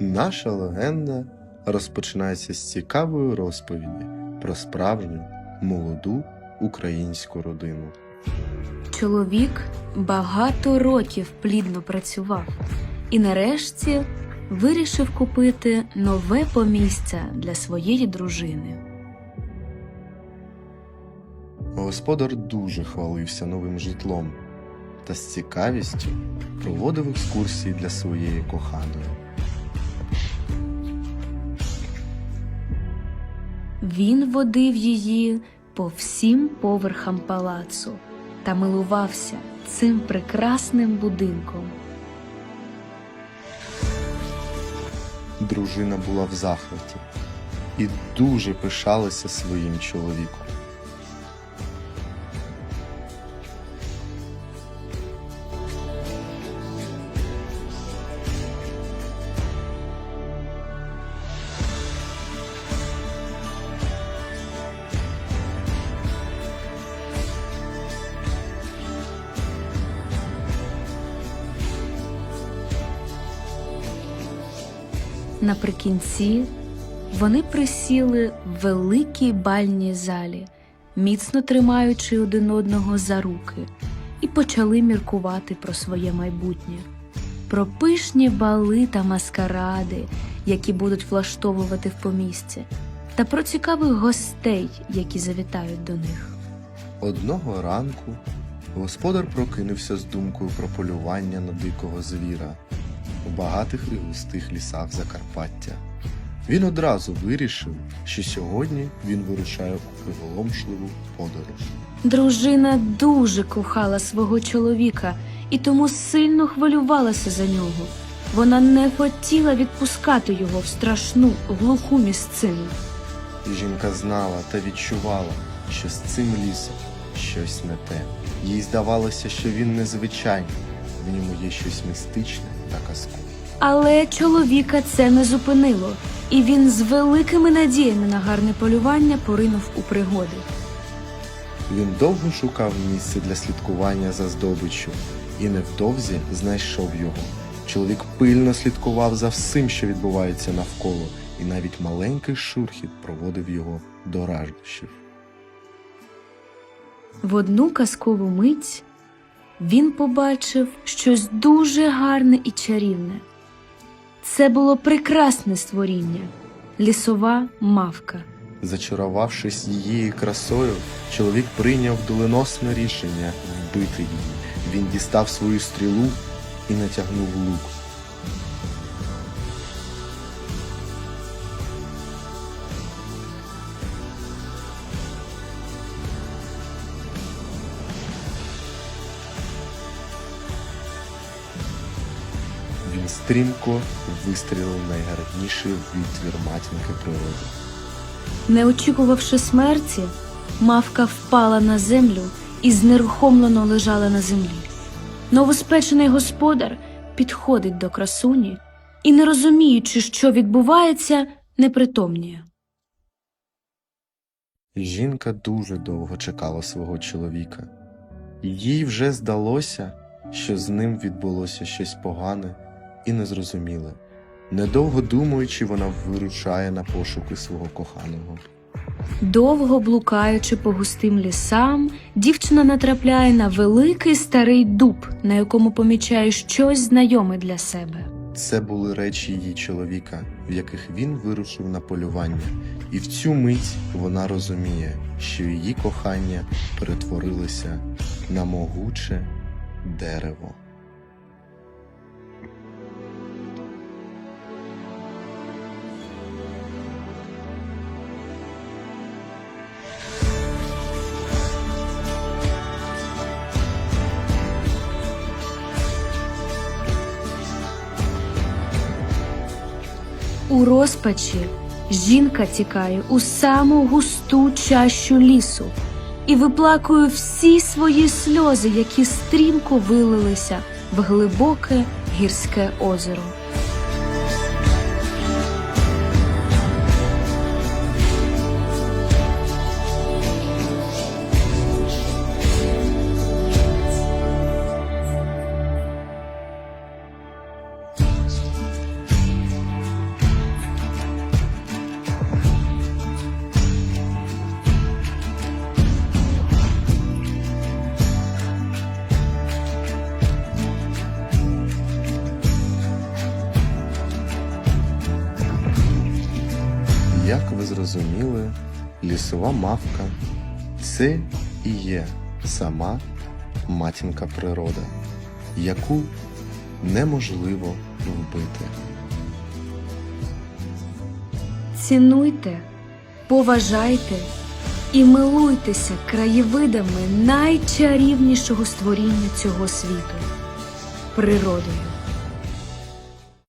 Наша легенда розпочинається з цікавої розповіді про справжню молоду українську родину. Чоловік багато років плідно працював і нарешті вирішив купити нове помістя для своєї дружини. Господар дуже хвалився новим житлом та з цікавістю проводив екскурсії для своєї коханої. Він водив її по всім поверхам палацу та милувався цим прекрасним будинком. Дружина була в захваті і дуже пишалася своїм чоловіком. Наприкінці вони присіли в великій бальній залі, міцно тримаючи один одного за руки, і почали міркувати про своє майбутнє, про пишні бали та маскаради, які будуть влаштовувати в помісті, та про цікавих гостей, які завітають до них. Одного ранку господар прокинувся з думкою про полювання на дикого звіра у багатих і густих лісах Закарпаття. Він одразу вирішив, що сьогодні він вирушає у приголомшливу подорож. Дружина дуже кохала свого чоловіка і тому сильно хвилювалася за нього. Вона не хотіла відпускати його в страшну глуху місцину. І жінка знала та відчувала, що з цим лісом щось не те. Їй здавалося, що він незвичайний, в ньому є щось містичне та казкове. Але чоловіка це не зупинило, і він з великими надіями на гарне полювання поринув у пригоди. Він довго шукав місце для слідкування за здобиччю і невдовзі знайшов його. Чоловік пильно слідкував за всім, що відбувається навколо, і навіть маленький шурхіт проводив його до раждощів. В одну казкову мить він побачив щось дуже гарне і чарівне. Це було прекрасне створіння лісова мавка. Зачарувавшись її красою, чоловік прийняв доленосне рішення вбити її. Він дістав свою стрілу і натягнув лук. Він стрімко вистрілив найгарніший витвір матінки природи. Не очікувавши смерті, мавка впала на землю і знерухомлено лежала на землі. Новоспечений господар підходить до красуні і, не розуміючи, що відбувається, непритомніє. Жінка дуже довго чекала свого чоловіка. Їй вже здалося, що з ним відбулося щось погане і незрозуміле. Недовго думаючи, вона вирушає на пошуки свого коханого. Довго блукаючи по густим лісам, дівчина натрапляє на великий старий дуб, на якому помічає щось знайоме для себе. Це були речі її чоловіка, в яких він вирушив на полювання, і в цю мить вона розуміє, що її кохання перетворилося на могуче дерево. У розпачі жінка тікає у саму густу чащу лісу і виплакує всі свої сльози, які стрімко вилилися в глибоке гірське озеро. Зрозуміли, лісова мавка це і є сама матінка природа, яку неможливо вбити. Цінуйте, поважайте і милуйтеся краєвидами найчарівнішого створіння цього світу природою.